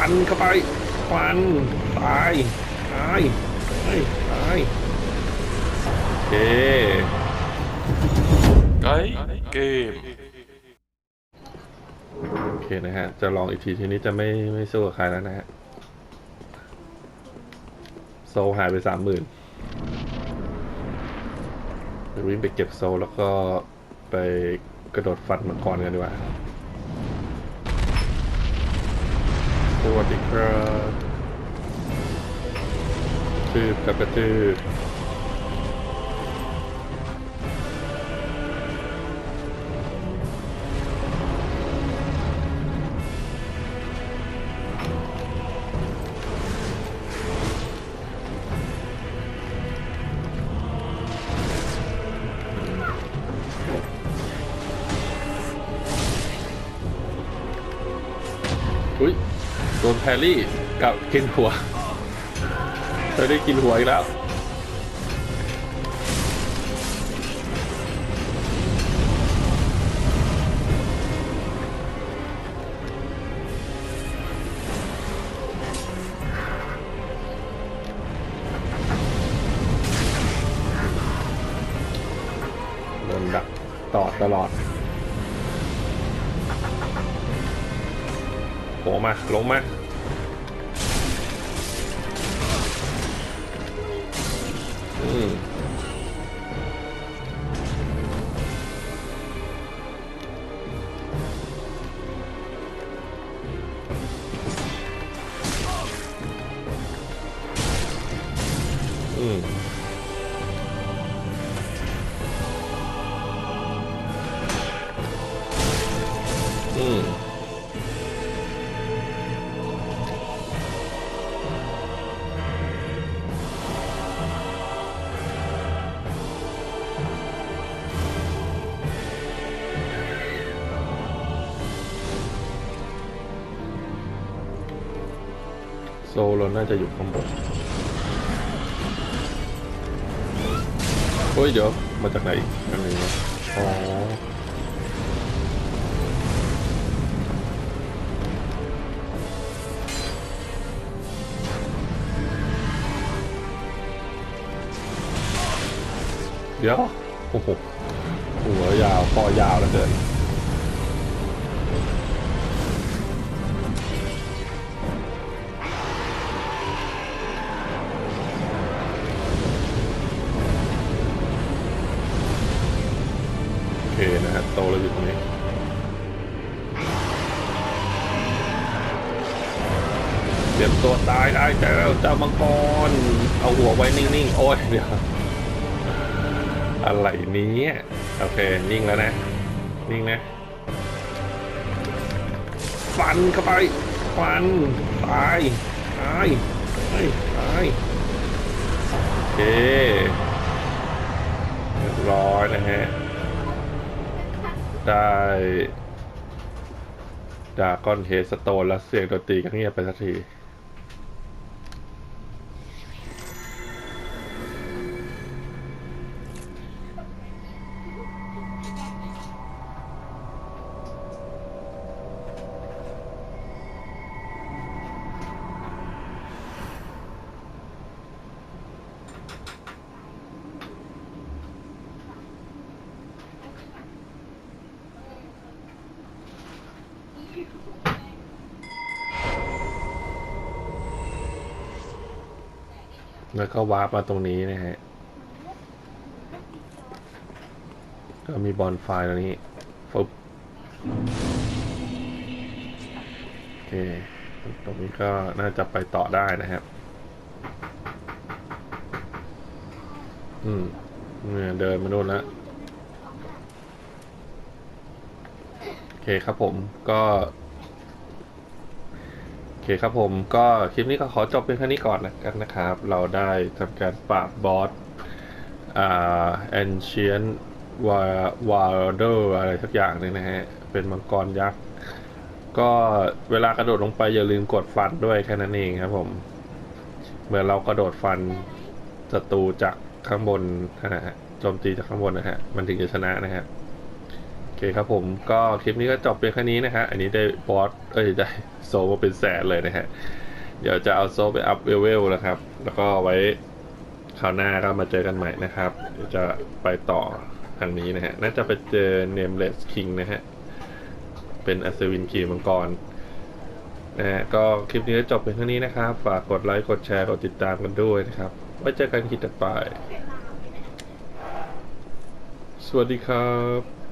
ฟันเข้าไปฟันตายตายตายตายโอเคไกด์เกมโอเคนะฮะ จะลองอีกทีทีนี้จะไม่ไม่สู้กับใครแล้วนะฮะโซลหายไปสามหมื่นวิ่งไปเก็บโซลแล้วก็ไปกระโดดฟันมังกรกันดีกว่า วัสดีครับตืบกับกระตืบ นแพรี่กับกินหัวเธอได้กินหัวอีกแล้วโดนดักตอตลอด โผล่มา ลงมา อืมอืมอืม ซลเราน่าจะอยู่ข้างบนเฮ้ยเดี๋ยว มาจากไหนอันนี้นะอ๋อเดี๋ยวโอ้โหหัวยาวคอยาวเลือเกิน นะฮะโตเราอยู่ตรงนี้เตรียมตัวตายได้แล้วเจ้ามังกร เอาหัวไว้นิ่งๆ โอ้ยเดี๋ยวอะไรนี้โอเค นิ่งแล้วนะ นิ่งนะ ฟันเข้าไป ฟัน ตาย ตายเฮ้ยตาย โอเคเรียบร้อยนะฮะ ได้ดาก้อนเฮสโตนแล้วเสียงดนตรีก็เงียบไปสักที แล้วก็วาร์ปมาตรงนี้นะฮะ ก็มีบอลไฟตรงนี้ฟึบโอเค ตรงนี้ก็น่าจะไปต่อได้นะครับ อืมเนี่ยเดินมาโน่นแล้วโอเคครับผมก็ เคครับผมก็คลิปนี้ก็ขอจบเพียงเท่นี้ก่อนนะกันนะครับ เราได้ทำการปราบบอสอ่า ancient wilder อร์อะไรสักอย่างนึงนะฮะ เป็นมังกรยักษ์ ก็เวลากระโดดลงไปอย่าลืมกดฟันด้วยแค่นั้นเองครับผม เหมือนเรากระโดดฟันศัตรูจากข้างบนนะฮะโจมตีจากข้างบนนะฮะ มันถึงจะชนะนะฮะโอเคครับผมก็คลิปนี้ก็จบเพียงแค่นี้นะฮะ อันนี้ได้บอสเอ้ยได้โซมาเป็นแสนเลยนะฮะ เดี๋ยวจะเอาโซไปอัพเวลนะครับ แล้วก็ไว้คราวหน้าก็มาเจอกันใหม่นะครับเดี๋ยวจะไปต่อทางนี้นะฮะ น่าจะไปเจอ Nameless King นะฮะ เป็นอัศวินขี่มังกรนะฮะก็คลิปนี้ก็จบเพียงเท่านี้นะครับ ฝากกดไลค์ กดแชร์ กดติดตามกันด้วยนะครับ ไว้เจอกันคลิปต่อไป สวัสดีครับ